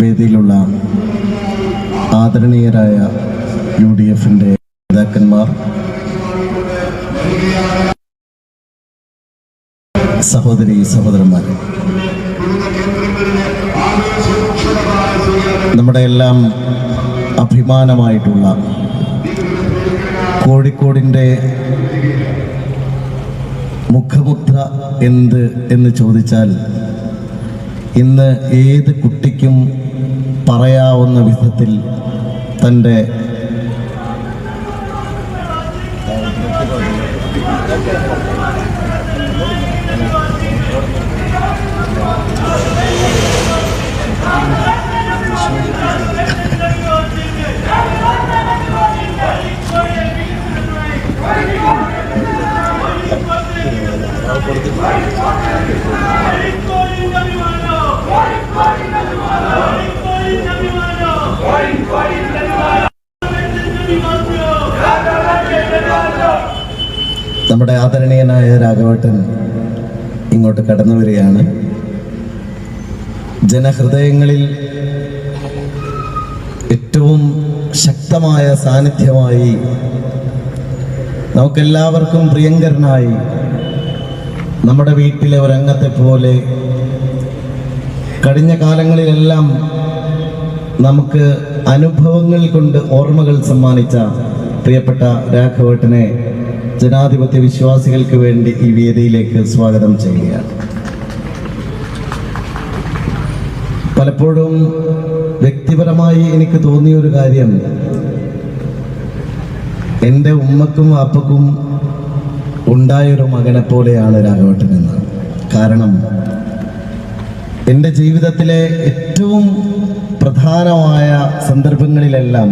വേദിയിലുള്ള ആദരണീയരായ U D എഫിന്റെ നേതാക്കന്മാർ സഹോദരി സഹോദരന്മാർ നമ്മുടെ എല്ലാം അഭിമാനമായിട്ടുള്ള കോഴിക്കോടിന്റെ മുഖമുദ്ര എന്ത് എന്ന് ചോദിച്ചാൽ ഇന്ന് ഏത് കുട്ടിക്കും പറയാവുന്ന വിധത്തിൽ തന്റെ നമ്മുടെ ആദരണീയനായ രാഘവട്ടൻ ഇങ്ങോട്ട് കടന്നു വരികയാണ്. ജനഹൃദയങ്ങളിൽ ഏറ്റവും ശക്തമായ സാന്നിധ്യമായി നമുക്കെല്ലാവർക്കും പ്രിയങ്കരനായി നമ്മുടെ വീട്ടിലെ ഒരംഗത്തെ പോലെ കഴിഞ്ഞ കാലങ്ങളിലെല്ലാം നമുക്ക് അനുഭവങ്ങൾ കൊണ്ട് ഓർമ്മകൾ സമ്മാനിച്ച പ്രിയപ്പെട്ട രാഘവേട്ടനെ ജനാധിപത്യ വിശ്വാസികൾക്ക് വേണ്ടി ഈ വേദിയിലേക്ക് സ്വാഗതം ചെയ്യുകയാണ്. പലപ്പോഴും വ്യക്തിപരമായി എനിക്ക് തോന്നിയ ഒരു കാര്യം എന്റെ ഉമ്മക്കും അപ്പക്കും ഉണ്ടായൊരു മകനെ പോലെയാണ് രാഘവട്ടൻ എന്ന്. കാരണം എന്റെ ജീവിതത്തിലെ ഏറ്റവും പ്രധാനമായ സന്ദർഭങ്ങളിലെല്ലാം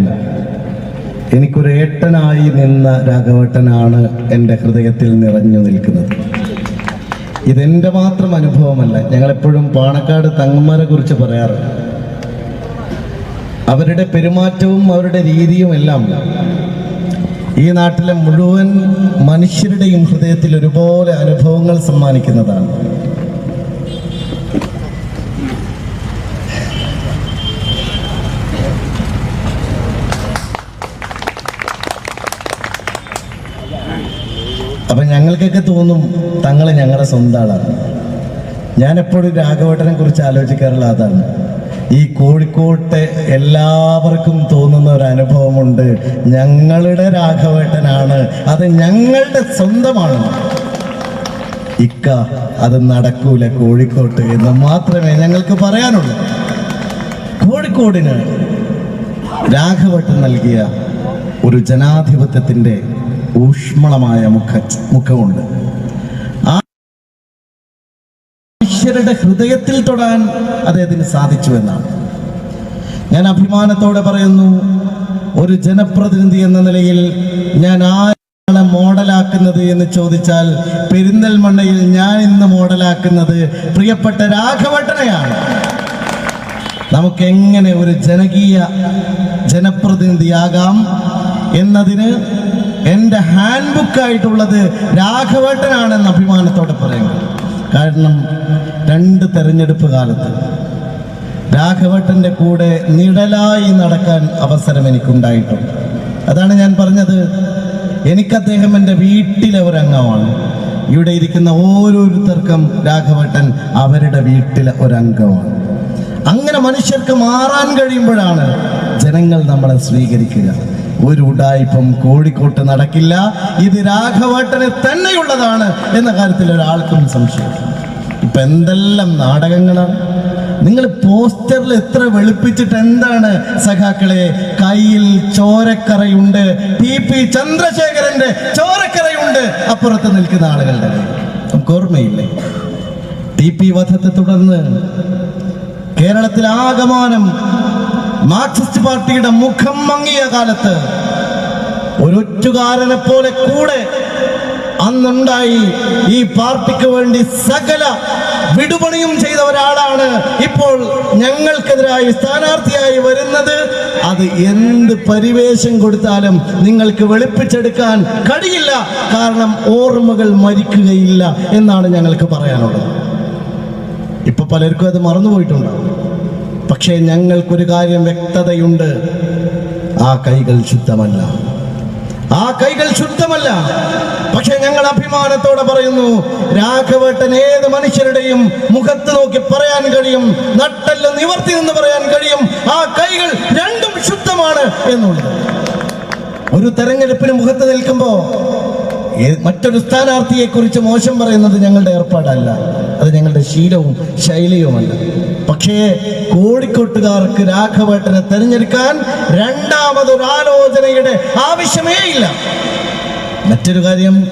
എനിക്കൊരു ഏട്ടനായി നിന്ന രാഘവട്ടനാണ് എന്റെ ഹൃദയത്തിൽ നിറഞ്ഞു നിൽക്കുന്നത്. ഇതെന്റെ മാത്രം അനുഭവമല്ല ഞങ്ങളെപ്പോഴും പാണക്കാട് തങ്ങന്മാരെ കുറിച്ച് പറയാറുണ്ട് അവരുടെ പെരുമാറ്റവും അവരുടെ രീതിയും എല്ലാം ഈ നാട്ടിലെ മുഴുവൻ മനുഷ്യരുടെയും ഹൃദയത്തിൽ ഒരുപോലെ അനുഭവങ്ങൾ സമ്മാനിക്കുന്നതാണ്. അപ്പൊ ഞങ്ങൾക്കൊക്കെ തോന്നും തങ്ങളെ ഞങ്ങളുടെ സ്വന്തം ആളാണ്. ഞാൻ എപ്പോഴും രാഘവട്ടനെ കുറിച്ച് ആലോചിക്കാറുള്ള അതാണ് ഈ കോഴിക്കോട്ടെ എല്ലാവർക്കും തോന്നുന്ന ഒരു അനുഭവമുണ്ട്. ഞങ്ങളുടെ രാഘവേട്ടനാണ്. അത് ഞങ്ങളുടെ സ്വന്തമാണ്. ഇക്ക അത് നടക്കൂല കോഴിക്കോട്ട് എന്ന് മാത്രമേ ഞങ്ങൾക്ക് പറയാനുള്ളൂ. കോഴിക്കോടിന് രാഘവട്ടൻ നൽകിയ ഒരു ജനാധിപത്യത്തിന്റെ ഊഷ്മളമായ മുഖ മുഖമുണ്ട്. മനുഷ്യരുടെ ഹൃദയത്തിൽ തൊടാൻ അദ്ദേഹത്തിന് സാധിച്ചു എന്നാണ് ഞാൻ അഭിമാനത്തോടെ പറയുന്നു ഒരു ജനപ്രതിനിധി എന്ന നിലയിൽ ഞാൻ ആരാണ് മോഡലാക്കുന്നത് എന്ന് ചോദിച്ചാൽ പെരിന്തൽമണ്ണയിൽ ഞാൻ ഇന്ന് മോഡലാക്കുന്നത് പ്രിയപ്പെട്ട രാഘവട്ടനെയാണ്. നമുക്ക് എങ്ങനെ ഒരു ജനകീയ ജനപ്രതിനിധിയാകാം എന്നതിന് എന്റെ ഹാൻഡ് ബുക്കായിട്ടുള്ളത് രാഘവേട്ടനാണെന്ന് അഭിമാനത്തോടെ പറയുന്നു. കാരണം രണ്ട് തെരഞ്ഞെടുപ്പ് കാലത്ത് രാഘവട്ടന്റെ കൂടെ നിഴലായി നടക്കാൻ അവസരം എനിക്കുണ്ടായിട്ടുണ്ട് അതാണ് ഞാൻ പറഞ്ഞത്. എനിക്ക് അദ്ദേഹം എന്റെ വീട്ടിലെ ഒരംഗമാണ് ഇവിടെ ഇരിക്കുന്ന ഓരോരുത്തർക്കും രാഘവട്ടൻ അവരുടെ വീട്ടിലെ ഒരംഗമാണ് അങ്ങനെ മനുഷ്യർക്ക് മാറാൻ കഴിയുമ്പോഴാണ് ജനങ്ങൾ നമ്മളെ സ്വീകരിക്കുക. ഒരു ഉടായ്പം കോഴിക്കോട്ട് നടക്കില്ല. ഇത് രാഘവട്ടനെ തന്നെയുള്ളതാണ് എന്ന കാര്യത്തിൽ ഒരാൾക്കും സംശയം ഇപ്പൊ എന്തെല്ലാം നാടകങ്ങളാണ്? നിങ്ങൾ പോസ്റ്ററിൽ എത്ര വെളുപ്പിച്ചിട്ട് എന്താണ് സഖാക്കളെ? കയ്യിൽ ചോരക്കറയുണ്ട് ടി പി ചന്ദ്രശേഖരന്റെ ചോരക്കറയുണ്ട് അപ്പുറത്ത് നിൽക്കുന്ന ആളുകളുടെ നമുക്ക് ഓർമ്മയില്ലേ? ടി പി വധത്തെ തുടർന്ന് കേരളത്തിൽ ആകമാനം മാർക്സിസ്റ്റ് പാർട്ടിയുടെ മുഖം മങ്ങിയ കാലത്ത് ഒരൊറ്റുകാരനെ പോലെ കൂടെ അന്നുണ്ടായി ഈ പാർട്ടിക്ക് വേണ്ടി സകല വിടുപണിയും ചെയ്ത ഒരാളാണ് ഇപ്പോൾ ഞങ്ങൾക്കെതിരായി സ്ഥാനാർത്ഥിയായി വരുന്നത്. അത് എന്ത് പരിവേഷം കൊടുത്താലും നിങ്ങൾക്ക് വെളുപ്പിച്ചെടുക്കാൻ കഴിയില്ല. കാരണം ഓർമ്മകൾ മരിക്കുകയില്ല എന്നാണ് ഞങ്ങൾക്ക് പറയാനുള്ളത്. ഇപ്പൊ പലർക്കും അത് മറന്നുപോയിട്ടുണ്ടാവും പക്ഷേ ഞങ്ങൾക്കൊരു കാര്യം വ്യക്തതയുണ്ട്. ആ കൈകൾ ശുദ്ധമല്ല. ആ കൈകൾ ശുദ്ധമല്ല. പക്ഷെ ഞങ്ങൾ അഭിമാനത്തോടെ പറയുന്നു രാഘവേട്ടൻ ഏത് മനുഷ്യരുടെയും മുഖത്ത് നോക്കി പറയാൻ കഴിയും നട്ടല്ല നിവർത്തി നിന്ന് പറയാൻ കഴിയും ആ കൈകൾ രണ്ടും ശുദ്ധമാണ് എന്നുള്ളത്. ഒരു തെരഞ്ഞെടുപ്പിന് മുഖത്ത് നിൽക്കുമ്പോ ഏ- മറ്റൊരു സ്ഥാനാർത്ഥിയെ കുറിച്ച് മോശം പറയുന്നത് ഞങ്ങളുടെ ഏർപ്പാടല്ല. അത് ഞങ്ങളുടെ ശീലവും ശൈലിയുമല്ല. പക്ഷേ കോഴിക്കോട്ടുകാർക്ക് രാഘവേട്ടനെ തെരഞ്ഞെടുക്കാൻ രണ്ടാമതൊരു ആലോചനയുടെ ആവശ്യമേ ഇല്ല. മറ്റൊരു കാര്യം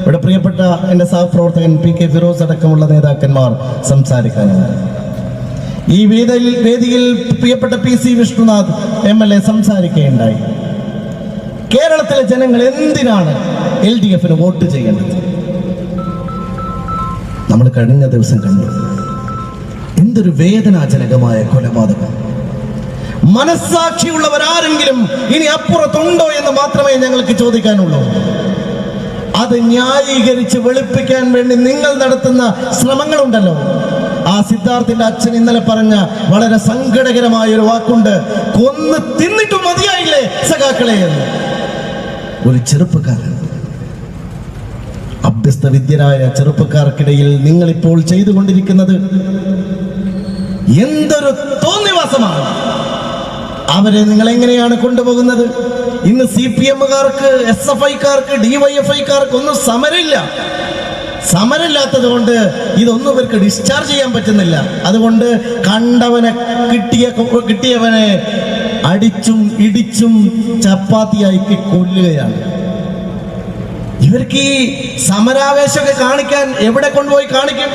ഇവിടെ പ്രിയപ്പെട്ട എന്റെ സഹപ്രവർത്തകൻ പി കെ ഫിറോസ് അടക്കമുള്ള നേതാക്കന്മാർ സംസാരിക്കാനുണ്ട് ഈ വേദിയിൽ വേദിയിൽ പ്രിയപ്പെട്ട P C Vishnunath M L A സംസാരിക്കുകയുണ്ടായി. കേരളത്തിലെ ജനങ്ങൾ എന്തിനാണ് എൽ ഡി എഫിന് വോട്ട് ചെയ്യേണ്ടത്? നമ്മൾ കഴിഞ്ഞ ദിവസം കണ്ടു. എന്തൊരു വേദനാജനകമായ കൊലപാതകം. മനസ്സാക്ഷിയുള്ളവരാരെങ്കിലും ഇനി അപ്പുറത്തുണ്ടോ എന്ന് മാത്രമേ ഞങ്ങൾക്ക് ചോദിക്കാനുള്ളൂ. അത് ന്യായീകരിച്ച് വെളുപ്പിക്കാൻ വേണ്ടി നിങ്ങൾ നടത്തുന്ന ശ്രമങ്ങളുണ്ടല്ലോ. ആ സിദ്ധാർത്ഥിന്റെ അച്ഛൻ ഇന്നലെ പറഞ്ഞ വളരെ സങ്കടകരമായ ഒരു വാക്കുണ്ട്. കൊന്ന് തിന്നിട്ടും മതിയായില്ലേ സഖാക്കളെ? എന്ന്. ഒരു ചെറുപ്പക്കാരൻ. അഭ്യസ്തവിദ്യരായ ചെറുപ്പക്കാർക്കിടയിൽ നിങ്ങൾ ഇപ്പോൾ ചെയ്തുകൊണ്ടിരിക്കുന്നത് എന്തൊരു തോന്നിവാസമാണ്. അവരെ നിങ്ങൾ എങ്ങനെയാണ് കൊണ്ടുപോകുന്നത്? ഇന്ന് സി പി എമ്മുകാർക്ക് എസ് എഫ് ഐക്കാർക്ക് ഡിവൈഎഫ്ഐക്കാർക്ക് ഒന്നും സമരമില്ല. സമരമില്ലാത്തത് കൊണ്ട് ഇതൊന്നും ഇവർക്ക് ഡിസ്ചാർജ് ചെയ്യാൻ പറ്റുന്നില്ല. അതുകൊണ്ട് കണ്ടവനെ കിട്ടിയ കിട്ടിയവനെ അടിച്ചും ഇടിച്ചും ചപ്പാത്തിയാക്കി കൊല്ലുകയാണ്. ഇവർക്ക് ഈ സമരാവേശമൊക്കെ കാണിക്കാൻ എവിടെ കൊണ്ടുപോയി കാണിക്കും?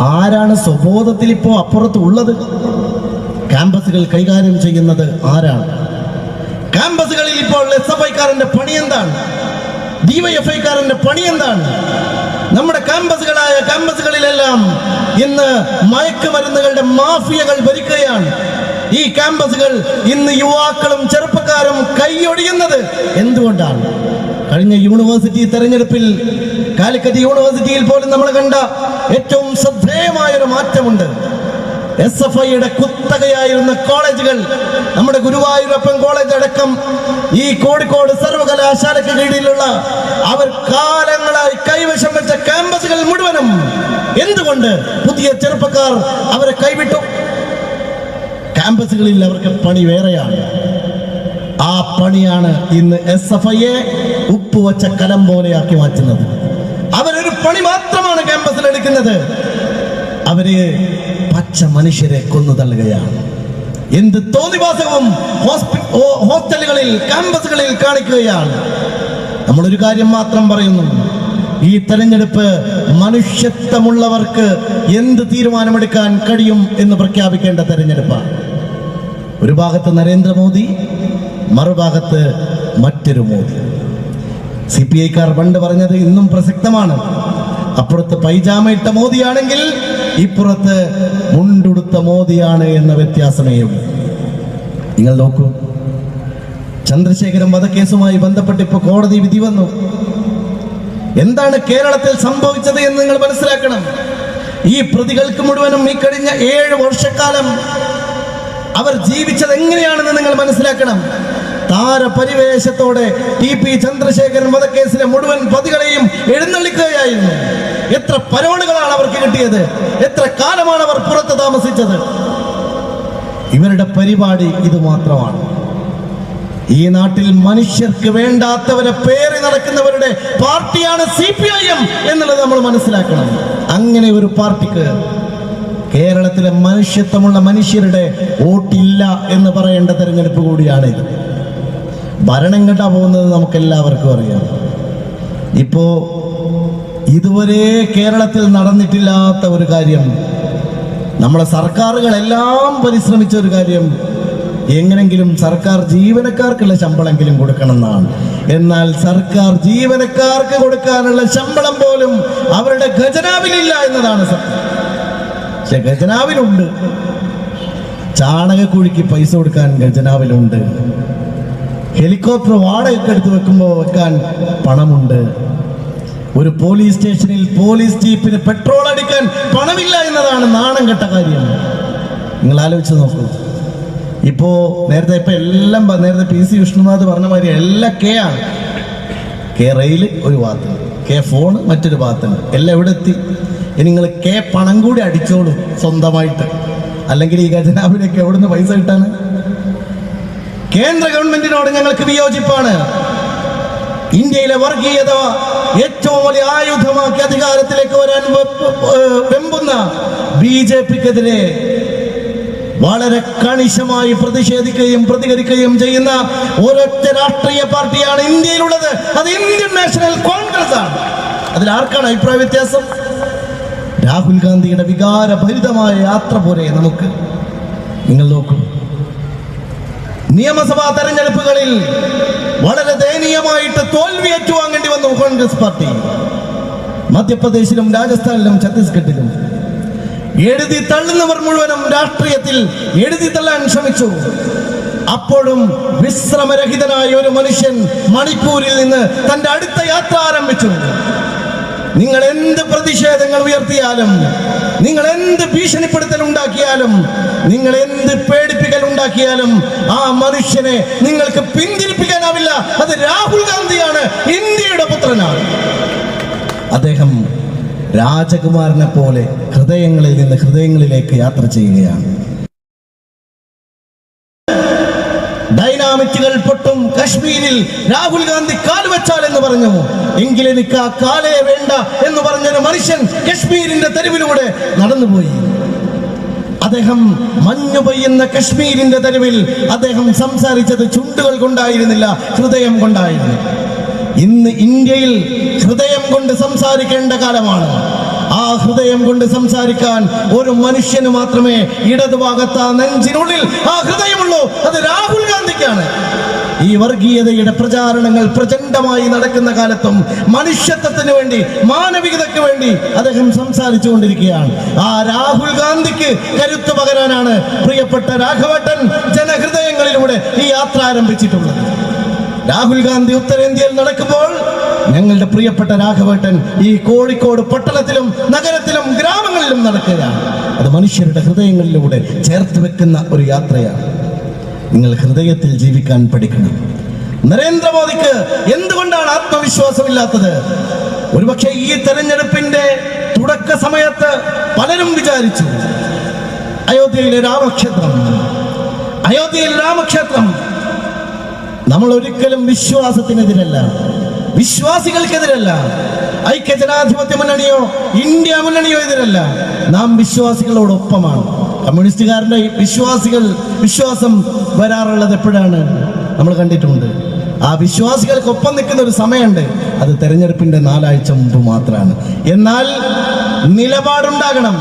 ആരാണ് സ്വബോധത്തിൽ ഇപ്പോ അപ്പുറത്ത് ഉള്ളത്? ക്യാമ്പസുകൾ കൈകാര്യം ചെയ്യുന്നത് ആരാണ്? ക്യാമ്പസുകളിൽ ഇപ്പോൾ എസ് എഫ് ഐക്കാരന്റെ പണി എന്താണ്? ഡിവൈഎഫ്ഐക്കാരന്റെ പണി എന്താണ്? നമ്മുടെ ക്യാമ്പസുകളായ ക്യാമ്പസുകളിലെല്ലാം ഇന്ന് മയക്കുമരുന്നുകളുടെ മാഫിയകൾ ഭരിക്കുകയാണ്. ഈ ക്യാമ്പസുകൾ ഇന്ന് യുവാക്കളും ചെറുപ്പക്കാരും കൈയൊടിയുന്നത് എന്തുകൊണ്ടാണ്? കഴിഞ്ഞ യൂണിവേഴ്സിറ്റി തെരഞ്ഞെടുപ്പിൽ കാലിക്കറ്റ് യൂണിവേഴ്സിറ്റിയിൽ പോലും നമ്മൾ കണ്ട ഏറ്റവും ശ്രദ്ധേയമായൊരു മാറ്റമുണ്ട്. എസ് എഫ് ഐയുടെ കുത്തകയായിരുന്ന കോളേജുകൾ നമ്മുടെ ഗുരുവായൂരപ്പൻ കോളേജ് അടക്കം ഈ കോഴിക്കോട് സർവകലാശാലയ്ക്ക് കീഴിലുള്ള അവർ കാലങ്ങളായി കൈവശം വെച്ച ക്യാമ്പസുകൾ മുഴുവനും എന്തുകൊണ്ട് പുതിയ ചെറുപ്പക്കാർ അവരെ കൈവിട്ടു? ക്യാമ്പസുകളിൽ അവർക്ക് പണി വേറെയാണ്. ആ പണിയാണ് ഇന്ന് എസ് എഫ് ഐയെ ഉപ്പുവച്ച കലം പോലെയാക്കി മാറ്റുന്നത്. അവരൊരു പണി മാത്രമാണ് ക്യാമ്പസിൽ എടുക്കുന്നത്. അവർ പച്ച മനുഷ്യരെ കൊന്നു തള്ളുകയാണ്. എന്ത് തോന്നിവാസവും ഹോസ്റ്റലുകളിൽ ക്യാമ്പസുകളിൽ കാണിക്കുകയാണ്. നമ്മളൊരു കാര്യം മാത്രം പറയുന്നു. ഈ തെരഞ്ഞെടുപ്പ് മനുഷ്യത്വമുള്ളവർക്ക് എന്ത് തീരുമാനമെടുക്കാൻ കഴിയും എന്ന് പ്രഖ്യാപിക്കേണ്ട തെരഞ്ഞെടുപ്പാണ്. ഒരു ഭാഗത്ത് നരേന്ദ്രമോദി മറുഭാഗത്ത് മറ്റൊരു മോദി. സി പി ഐക്കാർ പണ്ട് പറഞ്ഞത് ഇന്നും പ്രസക്തമാണ്. അപ്പുറത്ത് പൈജാമ ഇട്ട മോദിയാണെങ്കിൽ ഇപ്പുറത്ത് മുണ്ടുടുത്ത മോദിയാണ് എന്ന വ്യത്യാസമേ ഉള്ളൂ. നിങ്ങൾ നോക്കൂ. ചന്ദ്രശേഖരൻ വധക്കേസുമായി ബന്ധപ്പെട്ട് ഇപ്പോൾ കോടതി വിധി വന്നു. എന്താണ് കേരളത്തിൽ സംഭവിച്ചത് എന്ന് നിങ്ങൾ മനസ്സിലാക്കണം. ഈ പ്രതികൾക്ക് മുഴുവനും ഈ കഴിഞ്ഞ ഏഴ് വർഷക്കാലം അവർ ജീവിച്ചത് എങ്ങനെയാണെന്ന് നിങ്ങൾ മനസ്സിലാക്കണം. താരപരിവേശത്തോടെ ടി പി ചന്ദ്രശേഖരൻ വധക്കേസിലെ മുഴുവൻ പ്രതികളെയും എഴുന്നള്ളിക്കുകയായിരുന്നു. എത്ര പരോളുകളാണ് അവർക്ക് കിട്ടിയത്? എത്ര കാലമാണ് അവർ പുറത്ത് താമസിച്ചത്? ഇവരുടെ പരിപാടി ഇത് മാത്രമാണ്. ഈ നാട്ടിൽ മനുഷ്യർക്ക് വേണ്ടാത്തവരെ പേറി നടക്കുന്നവരുടെ പാർട്ടിയാണ് സി പി ഐ എം എന്നുള്ളത് നമ്മൾ മനസ്സിലാക്കണം. അങ്ങനെ ഒരു പാർട്ടിക്ക് കേരളത്തിലെ മനുഷ്യത്വമുള്ള മനുഷ്യരുടെ വോട്ടില്ല എന്ന് പറയേണ്ട തെരഞ്ഞെടുപ്പ് കൂടിയാണിത്. ഭരണം കിട്ടാൻ പോകുന്നത് നമുക്ക് എല്ലാവർക്കും അറിയാം. ഇപ്പോ ഇതുവരെ കേരളത്തിൽ നടന്നിട്ടില്ലാത്ത ഒരു കാര്യം നമ്മളെ സർക്കാരുകളെല്ലാം പരിശ്രമിച്ച ഒരു കാര്യം എങ്ങനെങ്കിലും സർക്കാർ ജീവനക്കാർക്കുള്ള ശമ്പളമെങ്കിലും കൊടുക്കണം എന്നാണ് എന്നാൽ സർക്കാർ ജീവനക്കാർക്ക് കൊടുക്കാനുള്ള ശമ്പളം പോലും അവരുടെ ഖജനാവിലില്ല എന്നതാണ് സത്യം. പക്ഷെ ഖജനാവിലുണ്ട് ചാണകക്കുഴിക്ക് പൈസ കൊടുക്കാൻ ഖജനാവിലുണ്ട് ഹെലികോപ്റ്റർ വാടകയ്ക്ക് എടുത്ത് വെക്കുമ്പോൾ വെക്കാൻ പണമുണ്ട്. ഒരു പോലീസ് സ്റ്റേഷനിൽ പോലീസ് ജീപ്പിന് പെട്രോൾ അടിക്കാൻ പണമില്ല എന്നതാണ് നാണം കെട്ട കാര്യം. നിങ്ങൾ ആലോചിച്ച് നോക്കൂ. ഇപ്പോ നേരത്തെ ഇപ്പൊ എല്ലാം നേരത്തെ പി സി വിഷ്ണുനാഥ് പറഞ്ഞ മാതിരി എല്ലാം കെ ആണ്. കെ റെയിൽ ഒരു ഭാഗത്തുണ്ട് കെ ഫോൺ മറ്റൊരു ഭാഗത്തുണ്ട് എല്ലാം എവിടെ എത്തി ഇനി നിങ്ങൾ കെ പണം കൂടി അടിച്ചോളൂ സ്വന്തമായിട്ട്. അല്ലെങ്കിൽ ഈ ഖജനാവിലേക്ക് എവിടുന്ന് പൈസ കിട്ടാണ് കേന്ദ്ര ഗവൺമെന്റിനോട് ഞങ്ങൾക്ക് വിയോജിപ്പാണ്. ഇന്ത്യയിലെ വർഗീയത ഏറ്റവും വലിയ ആയുധമാക്കി അധികാരത്തിലേക്ക് വരാൻ വെമ്പുന്ന ബി ജെ പിക്കെതിരെ വളരെ കണിശമായി പ്രതിഷേധിക്കുകയും പ്രതികരിക്കുകയും ചെയ്യുന്ന ഒരൊറ്റ രാഷ്ട്രീയ പാർട്ടിയാണ് ഇന്ത്യയിലുള്ളത്. അത് ഇന്ത്യൻ നാഷണൽ കോൺഗ്രസ് ആണ് അതിൽ ആർക്കാണ് അഭിപ്രായ വ്യത്യാസം? രാഹുൽ ഗാന്ധിയുടെ വികാരഭരിതമായ യാത്ര പോലെ നമുക്ക്. നിങ്ങൾ നോക്കൂ. നിയമസഭാ തെരഞ്ഞെടുപ്പുകളിൽ വളരെ ദയനീയമായിട്ട് തോൽവി ഏറ്റുവാങ്ങേണ്ടി വന്നു കോൺഗ്രസ് പാർട്ടി. മധ്യപ്രദേശിലും രാജസ്ഥാനിലും ഛത്തീസ്ഗഡിലും. എഴുതി തള്ളുന്നവർ മുഴുവനും രാഷ്ട്രീയത്തിൽ എഴുതി തള്ളാൻ ശ്രമിച്ചു. അപ്പോഴും വിശ്രമരഹിതനായ ഒരു മനുഷ്യൻ മണിപ്പൂരിൽ നിന്ന് തന്റെ അടുത്ത യാത്ര ആരംഭിച്ചു. നിങ്ങൾ എന്ത് പ്രതിഷേധങ്ങൾ ഉയർത്തിയാലും നിങ്ങൾ എന്ത് ഭീഷണിപ്പെടുത്തൽ ഉണ്ടാക്കിയാലും നിങ്ങൾ എന്ത് പേടിപ്പിക്കൽ ഉണ്ടാക്കിയാലും ആ മനുഷ്യനെ നിങ്ങൾക്ക് പിന്തിരിപ്പിക്കാനാവില്ല. അത് രാഹുൽ ഗാന്ധിയാണ് ഇന്ത്യയുടെ പുത്രനാണ്. അദ്ദേഹം രാജകുമാരനെ പോലെ ഹൃദയങ്ങളിൽ നിന്ന് ഹൃദയങ്ങളിലേക്ക് യാത്ര ചെയ്യുകയാണ്. ഡൈനാമിറ്റുകൾ പൊട്ടും കശ്മീരിൽ രാഹുൽ ഗാന്ധി കാൽ വെച്ചാൽ എന്ന് പറഞ്ഞു. എങ്കിൽ എനിക്ക് ആ കാലേ വേണ്ട എന്ന് പറഞ്ഞൊരു മനുഷ്യൻ കശ്മീരിന്റെ തെരുവിലൂടെ നടന്നുപോയി. അദ്ദേഹം മഞ്ഞു പെയ്യുന്ന കശ്മീരിന്റെ തെരുവിൽ അദ്ദേഹം സംസാരിച്ചത് ചുണ്ടുകൾ കൊണ്ടായിരുന്നില്ല ഹൃദയം കൊണ്ടായിരുന്നു. ഇന്ന് ഇന്ത്യയിൽ ഹൃദയം കൊണ്ട് സംസാരിക്കേണ്ട കാലമാണ്. ആ ഹൃദയം കൊണ്ട് സംസാരിക്കാൻ ഒരു മനുഷ്യന് മാത്രമേ ഇടതുഭാഗത്ത് ആ നെഞ്ചിനുള്ളിൽ ആ ഹൃദയമുള്ളൂ. അത് രാഹുൽ ഗാന്ധിക്കാണ് ഈ വർഗീയതയുടെ പ്രചാരണങ്ങൾ പ്രചണ്ഡമായി നടക്കുന്ന കാലത്തും മനുഷ്യത്വത്തിന് വേണ്ടി മാനവികതയ്ക്ക് വേണ്ടി അദ്ദേഹം സംസാരിച്ചു കൊണ്ടിരിക്കുകയാണ് ആ രാഹുൽ ഗാന്ധിക്ക് കരുത്ത് പകരാനാണ് പ്രിയപ്പെട്ട രാഘവട്ടൻ ജനഹൃദയങ്ങളിലൂടെ ഈ യാത്ര ആരംഭിച്ചിട്ടുള്ളത്. രാഹുൽ ഗാന്ധി ഉത്തരേന്ത്യയിൽ നടക്കുമ്പോൾ ഞങ്ങളുടെ പ്രിയപ്പെട്ട രാഘവേട്ടൻ ഈ കോഴിക്കോട് പട്ടണത്തിലും നഗരത്തിലും ഗ്രാമങ്ങളിലും നടക്കുകയാണ്. അത് മനുഷ്യരുടെ ഹൃദയങ്ങളിലൂടെ ചേർത്ത് വെക്കുന്ന ഒരു യാത്രയാണ്. നിങ്ങൾ ഹൃദയത്തിൽ ജീവിക്കാൻ പഠിക്കണം. നരേന്ദ്രമോദിക്ക് എന്തുകൊണ്ടാണ് ആത്മവിശ്വാസമില്ലാത്തത്? ഒരുപക്ഷെ ഈ തെരഞ്ഞെടുപ്പിന്റെ തുടക്ക സമയത്ത് പലരും വിചാരിച്ചു അയോധ്യയിലെ രാമക്ഷേത്രം അയോധ്യയിൽ രാമക്ഷേത്രം. നമ്മൾ ഒരിക്കലും വിശ്വാസത്തിനെതിരല്ല വിശ്വാസികൾക്കെതിരല്ല ഐക്യ ജനാധിപത്യ മുന്നണിയോ ഇന്ത്യ മുന്നണിയോ എതിരല്ല. നാം വിശ്വാസികളോടൊപ്പമാണ്. കമ്മ്യൂണിസ്റ്റുകാരുടെ വിശ്വാസികൾ വിശ്വാസം വരാറുള്ളത് എപ്പോഴാണ്? നമ്മൾ കണ്ടിട്ടുണ്ട്. ആ വിശ്വാസികൾക്കൊപ്പം നിൽക്കുന്ന ഒരു സമയമുണ്ട്. അത് തെരഞ്ഞെടുപ്പിന്റെ നാലാഴ്ച മുമ്പ് മാത്രമാണ്. എന്നാൽ നിലപാടുണ്ടാകണം.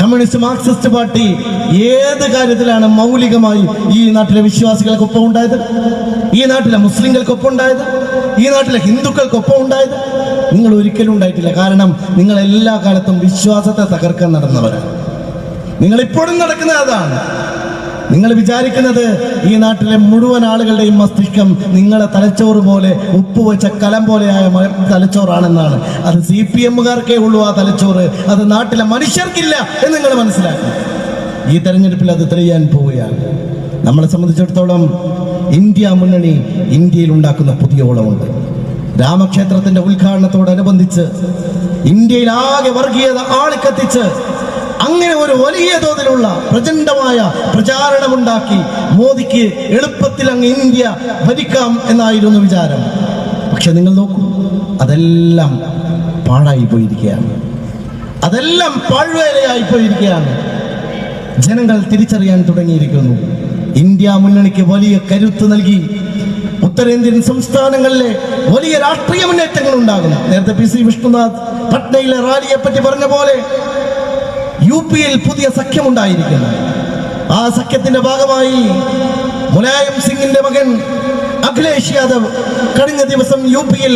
കമ്മ്യൂണിസ്റ്റ് മാർക്സിസ്റ്റ് പാർട്ടി ഏത് കാര്യത്തിലാണ് മൗലികമായി ഈ നാട്ടിലെ വിശ്വാസികൾക്കൊപ്പം ഉണ്ടായത്? ഈ നാട്ടിലെ മുസ്ലിങ്ങൾക്കൊപ്പം ഉണ്ടായത്? ഈ നാട്ടിലെ ഹിന്ദുക്കൾക്കൊപ്പം ഉണ്ടായത്? നിങ്ങൾ ഒരിക്കലും ഉണ്ടായിട്ടില്ല. കാരണം നിങ്ങൾ എല്ലാ കാലത്തും വിശ്വാസത്തെ തകർക്കാൻ നടന്നവരാണ്. നിങ്ങൾ ഇപ്പോഴും നടക്കുന്നത് അതാണ്. നിങ്ങൾ വിചാരിക്കുന്നത് ഈ നാട്ടിലെ മുഴുവൻ ആളുകളുടെയും മസ്തിഷ്കം നിങ്ങളെ തലച്ചോറ് പോലെ ഉപ്പ് വെച്ച കലം പോലെയായ തലച്ചോറാണെന്നാണ്. അത് സി പി എമ്മുകാർക്കേ ഉള്ളൂ ആ തലച്ചോറ്. അത് നാട്ടിലെ മനുഷ്യർക്കില്ല എന്ന് നിങ്ങൾ മനസ്സിലാക്കും ഈ തെരഞ്ഞെടുപ്പിൽ അത് തെളിയാൻ പോവുകയാണ്. നമ്മളെ സംബന്ധിച്ചിടത്തോളം ഇന്ത്യ മുന്നണി ഇന്ത്യയിൽ ഉണ്ടാക്കുന്ന പുതിയ ഓളമുണ്ട്. രാമക്ഷേത്രത്തിന്റെ ഉദ്ഘാടനത്തോടനുബന്ധിച്ച് ഇന്ത്യയിൽ ആകെ വർഗീയത ആളിക്കത്തിച്ച് അങ്ങനെ ഒരു വലിയ തോതിലുള്ള പ്രചണ്ഡമായ പ്രചാരണമുണ്ടാക്കി മോദിക്ക് എളുപ്പത്തിൽ അങ്ങ് ഇന്ത്യ ഭരിക്കാം എന്നായിരുന്നു വിചാരം. പക്ഷെ നിങ്ങൾ നോക്കൂ അതെല്ലാം പാഴായി പോയിരിക്കുകയാണ്. അതെല്ലാം പാഴ്വേലയായി പോയിരിക്കുകയാണ്. ജനങ്ങൾ തിരിച്ചറിയാൻ തുടങ്ങിയിരിക്കുന്നു. ഇന്ത്യ മുന്നണിക്ക് വലിയ കരുത്ത് നൽകി. ഉത്തരേന്ത്യൻ സംസ്ഥാനങ്ങളിലെ വലിയ രാഷ്ട്രീയ മുന്നേറ്റങ്ങൾ ഉണ്ടാകും നേരത്തെ പി സി വിഷ്ണുനാഥ് പട്നയിലെ റാലിയെ പറ്റി പറഞ്ഞ പോലെ യു പിയിൽ പുതിയ സഖ്യമുണ്ടായിരിക്കുന്നു. ആ സഖ്യത്തിന്റെ ഭാഗമായി മുലായം സിംഗിന്റെ മകൻ അഖിലേഷ് യാദവ് കഴിഞ്ഞ ദിവസം യു പിയിൽ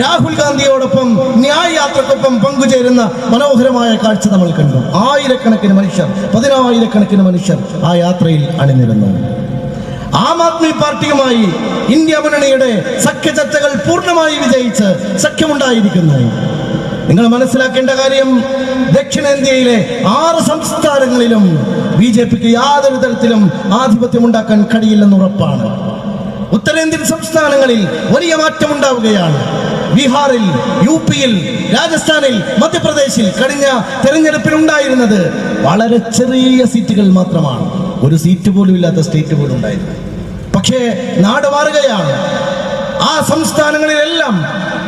രാഹുൽ ഗാന്ധിയോടൊപ്പം ന്യായ യാത്രക്കൊപ്പം പങ്കുചേരുന്ന മനോഹരമായ കാഴ്ച നമ്മൾ കണ്ടു. ആയിരക്കണക്കിന് മനുഷ്യർ പതിനായിരക്കണക്കിന് മനുഷ്യർ ആ യാത്രയിൽ അണിനിരുന്നു. ആം ആദ്മി പാർട്ടിയുമായി ഇന്ത്യ മുന്നണിയുടെ സഖ്യ ചർച്ചകൾ പൂർണമായി വിജയിച്ച് സഖ്യമുണ്ടായിരിക്കുന്നു. നിങ്ങൾ മനസ്സിലാക്കേണ്ട കാര്യം ദക്ഷിണേന്ത്യയിലെ ആറ് സംസ്ഥാനങ്ങളിലും ബി ജെ പിക്ക് യാതൊരു തരത്തിലും ആധിപത്യം ഉണ്ടാക്കാൻ കഴിയില്ലെന്ന് ഉറപ്പാണ്. ഉത്തരേന്ത്യൻ സംസ്ഥാനങ്ങളിൽ വലിയ മാറ്റം ഉണ്ടാവുകയാണ് ബീഹാറിൽ യു പിയിൽ രാജസ്ഥാനിൽ മധ്യപ്രദേശിൽ കഴിഞ്ഞ തെരഞ്ഞെടുപ്പിൽ ഉണ്ടായിരുന്നത് വളരെ ചെറിയ സീറ്റുകൾ മാത്രമാണ്. ഒരു സീറ്റ് പോലും ഇല്ലാത്ത സ്റ്റേറ്റ് പോലും ഉണ്ടായിരുന്നു പക്ഷേ നാട് മാറുകയാണ്. ആ സംസ്ഥാനങ്ങളിലെല്ലാം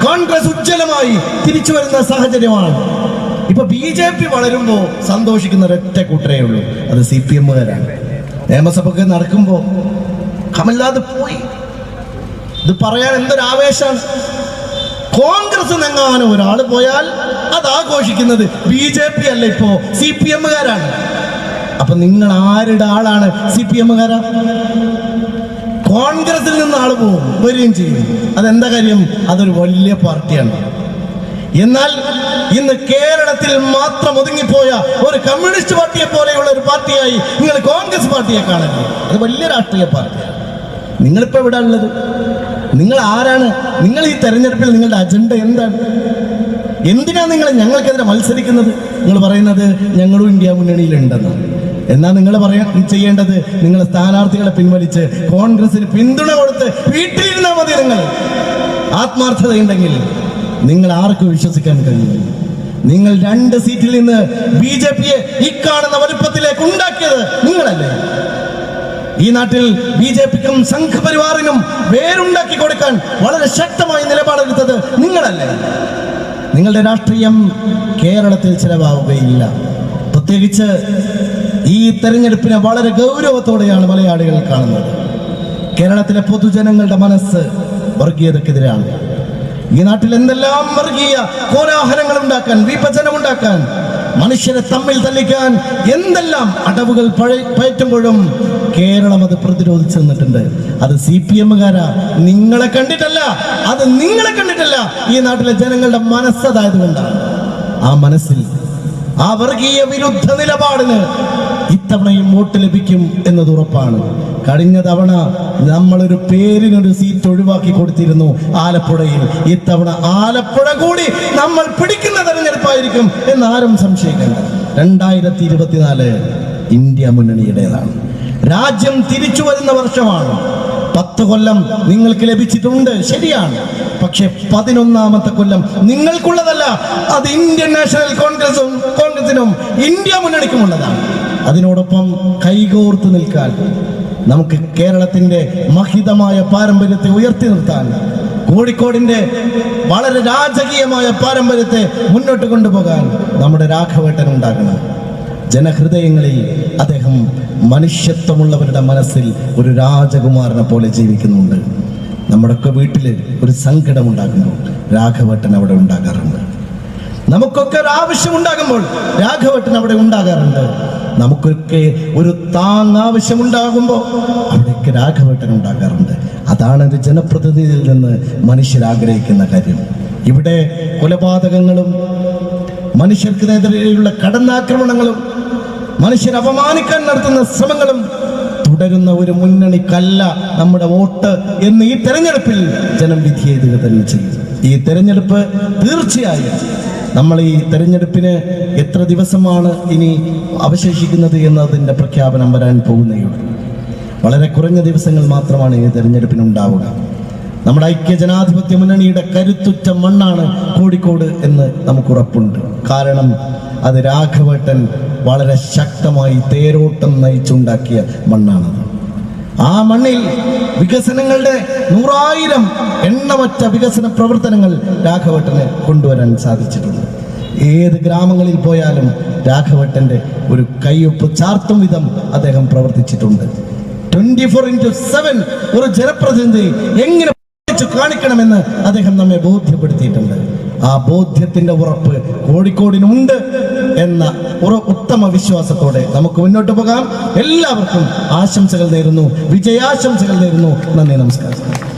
കോൺഗ്രസ് ഉജ്ജ്വലമായി തിരിച്ചു വരുന്ന സാഹചര്യമാണ്. ഇപ്പൊ ബി ജെ പി വളരുമ്പോ സന്തോഷിക്കുന്ന ഒരൊറ്റ കൂട്ടരേ ഉള്ളൂ. അത് സി പി എമ്മുകാരാണ്. നിയമസഭക്ക് നടക്കുമ്പോ കമൽനാഥ് പോയി. ഇത് പറയാൻ എന്തൊരു ആവേശമാണ് കോൺഗ്രസ് നെങ്ങാനും ഒരാൾ പോയാൽ അത് ആഘോഷിക്കുന്നത് ബി ജെ പി അല്ല ഇപ്പോ സി പി എമ്മുകാരാണ്. അപ്പൊ നിങ്ങൾ ആരുടെ ആളാണ് സി പി എമ്മുകാരാ? കോൺഗ്രസിൽ നിന്ന് ആൾ പോകും വരികയും ചെയ്യും. അതെന്താ കാര്യം? അതൊരു വലിയ പാർട്ടിയാണ്. എന്നാൽ ഇന്ന് കേരളത്തിൽ മാത്രം ഒതുങ്ങിപ്പോയ ഒരു കമ്മ്യൂണിസ്റ്റ് പാർട്ടിയെ പോലെയുള്ള ഒരു പാർട്ടിയായി നിങ്ങൾ കോൺഗ്രസ് പാർട്ടിയെ കാണരുത്. അത് വലിയ രാഷ്ട്രീയ പാർട്ടിയാണ്. നിങ്ങളിപ്പോൾ എവിടെ ഉള്ളത്? നിങ്ങൾ ആരാണ്? നിങ്ങൾ ഈ തെരഞ്ഞെടുപ്പിൽ നിങ്ങളുടെ അജണ്ട എന്താണ്? എന്തിനാണ് നിങ്ങൾ ഞങ്ങൾക്കെതിരെ മത്സരിക്കുന്നത്? നിങ്ങൾ പറയുന്നത് ഞങ്ങളും ഇന്ത്യ മുന്നണിയിലുണ്ടെന്ന് എന്നാ നിങ്ങൾ പറയാൻ ചെയ്യേണ്ടത് നിങ്ങൾ സ്ഥാനാർത്ഥികളെ പിൻവലിച്ച് കോൺഗ്രസിന് പിന്തുണ കൊടുത്ത് വീട്ടിലിരുന്നാൽ മതി നിങ്ങൾ. ആത്മാർത്ഥതയുണ്ടെങ്കിൽ നിങ്ങൾ ആർക്ക് വിശ്വസിക്കാൻ കഴിയും നിങ്ങൾ രണ്ട് സീറ്റിൽ നിന്ന് ബി ജെ പിയെ ഇക്കാണുന്ന കാണുന്ന വലുപ്പത്തിലേക്ക് ഉണ്ടാക്കിയത് നിങ്ങളല്ലേ? ഈ നാട്ടിൽ ബി ജെ പിക്കും സംഘപരിവാറിനും വേരുണ്ടാക്കി കൊടുക്കാൻ വളരെ ശക്തമായ നിലപാടെടുത്തത് നിങ്ങളല്ലേ? നിങ്ങളുടെ രാഷ്ട്രീയം കേരളത്തിൽ ചിലവാവുകയില്ല പ്രത്യേകിച്ച് ഈ തെരഞ്ഞെടുപ്പിനെ വളരെ ഗൗരവത്തോടെയാണ് മലയാളികൾ കാണുന്നത്. കേരളത്തിലെ പൊതുജനങ്ങളുടെ മനസ്സ് വർഗീയതക്കെതിരാണ്. ഈ നാട്ടിൽ എന്തെല്ലാം വർഗീയ കോലാഹലങ്ങൾ ഉണ്ടാക്കാൻ വിഭജനം ഉണ്ടാക്കാൻ മനുഷ്യരെ തമ്മിൽ തല്ലിക്കാൻ എന്തെല്ലാം അടവുകൾ പഴ- പയറ്റുമ്പോഴും കേരളം അത് പ്രതിരോധിച്ചു നിന്നിട്ടുണ്ട് അത് സി പി എമ്മുകാരാ നിങ്ങളെ കണ്ടിട്ടല്ല അത് നിങ്ങളെ കണ്ടിട്ടല്ല ഈ നാട്ടിലെ ജനങ്ങളുടെ മനസ്സതായത് കൊണ്ടാണ്. ആ മനസ്സിൽ ആ വർഗീയ വിരുദ്ധ നിലപാടിന് ഇത്തവണയും വോട്ട് ലഭിക്കും എന്നത് ഉറപ്പാണ്. കഴിഞ്ഞ തവണ നമ്മളൊരു പേരിനൊരു സീറ്റ് ഒഴിവാക്കി കൊടുത്തിരുന്നു ആലപ്പുഴയിൽ. ഇത്തവണ ആലപ്പുഴ കൂടി നമ്മൾ പിടിക്കുന്ന തെരഞ്ഞെടുപ്പായിരിക്കും എന്ന് ആരും രണ്ടായിരത്തി ഇരുപത്തിനാല് ഇന്ത്യ മുന്നണിയുടേതാണ്. രാജ്യം തിരിച്ചു വരുന്ന വർഷമാണ്. പത്ത് കൊല്ലം നിങ്ങൾക്ക് ലഭിച്ചിട്ടുണ്ട്. ശരിയാണ്. പക്ഷെ പതിനൊന്നാമത്തെ കൊല്ലം നിങ്ങൾക്കുള്ളതല്ല. അത് ഇന്ത്യൻ നാഷണൽ കോൺഗ്രസും കോൺഗ്രസിനും ഇന്ത്യ മുന്നണിക്കുമുള്ളതാണ് അതിനോടൊപ്പം കൈകോർത്ത് നിൽക്കാൻ നമുക്ക് കേരളത്തിന്റെ മഹിതമായ പാരമ്പര്യത്തെ ഉയർത്തി നിർത്താൻ കോഴിക്കോടിന്റെ വളരെ രാജകീയമായ പാരമ്പര്യത്തെ മുന്നോട്ട് കൊണ്ടുപോകാൻ നമ്മുടെ രാഘവേട്ടൻ ഉണ്ടാകണം. ജനഹൃദയങ്ങളിൽ അദ്ദേഹം മനുഷ്യത്വമുള്ളവരുടെ മനസ്സിൽ ഒരു രാജകുമാരനെ പോലെ ജീവിക്കുന്നുണ്ട്. നമ്മുടെയൊക്കെ വീട്ടിൽ ഒരു സങ്കടം ഉണ്ടാകുമ്പോൾ രാഘവട്ടൻ അവിടെ ഉണ്ടാകാറുണ്ട്. നമുക്കൊക്കെ ഒരു ആവശ്യം ഉണ്ടാകുമ്പോൾ രാഘവട്ടൻ അവിടെ ഉണ്ടാകാറുണ്ട്. നമുക്കൊക്കെ ഒരു താങ് ആവശ്യമുണ്ടാകുമ്പോൾ അവിടെയൊക്കെ രാഘവട്ടൻ ഉണ്ടാകാറുണ്ട്. അതാണ് ഒരു ജനപ്രതിനിധിയിൽ നിന്ന് മനുഷ്യർ ആഗ്രഹിക്കുന്ന കാര്യം. ഇവിടെ കൊലപാതകങ്ങളും മനുഷ്യർക്കെതിരെയുള്ള കടന്നാക്രമണങ്ങളും മനുഷ്യരെ അപമാനിക്കാൻ നടത്തുന്ന ശ്രമങ്ങളും തുടരുന്ന ഒരു മുന്നണിക്കല്ല നമ്മുടെ വോട്ട് എന്ന് ഈ തെരഞ്ഞെടുപ്പിൽ ജനം വിധി എഴുതുക തന്നെ ചെയ്യും ഈ തെരഞ്ഞെടുപ്പ് തീർച്ചയായും നമ്മൾ ഈ തെരഞ്ഞെടുപ്പിന് എത്ര ദിവസമാണ് ഇനി അവശേഷിക്കുന്നത് എന്നതിന്റെ പ്രഖ്യാപനം വരാൻ പോകുന്നേയുള്ളൂ വളരെ കുറഞ്ഞ ദിവസങ്ങൾ മാത്രമാണ് ഈ തെരഞ്ഞെടുപ്പിന് ഉണ്ടാവുക നമ്മുടെ ഐക്യ ജനാധിപത്യ മുന്നണിയുടെ കരുത്തുറ്റ മണ്ണാണ് കോഴിക്കോട് എന്ന് നമുക്ക് ഉറപ്പുണ്ട്. കാരണം അത് രാഘവേട്ടൻ വളരെ ശക്തമായി തേരോട്ടം നയിച്ചുണ്ടാക്കിയ മണ്ണാണ്. ആ മണ്ണിൽ വികസനങ്ങളുടെ നൂറായിരം എണ്ണമറ്റ വികസന പ്രവർത്തനങ്ങൾ രാഘവട്ടന് കൊണ്ടുവരാൻ സാധിച്ചിട്ടുണ്ട്. ഏത് ഗ്രാമങ്ങളിൽ പോയാലും രാഘവട്ടന്റെ ഒരു കയ്യൊപ്പ് ചാർത്തും വിധം അദ്ദേഹം പ്രവർത്തിച്ചിട്ടുണ്ട്. ട്വന്റി ഫോർ ഇന്റു സെവൻ ഒരു ജനപ്രതിനിധി എങ്ങനെ പ്രവർത്തിച്ചു കാണിക്കണമെന്ന് അദ്ദേഹം നമ്മെ ബോധ്യപ്പെടുത്തിയിട്ടുണ്ട്. ആ ബോധ്യത്തിന്റെ ഉറപ്പ് കോഴിക്കോടിനുണ്ട് എന്ന ഉത്തമ വിശ്വാസത്തോടെ നമുക്ക് മുന്നോട്ട് പോകാം. എല്ലാവർക്കും ആശംസകൾ നേരുന്നു. വിജയാശംസകൾ നേരുന്നു. നന്ദി നമസ്കാരം.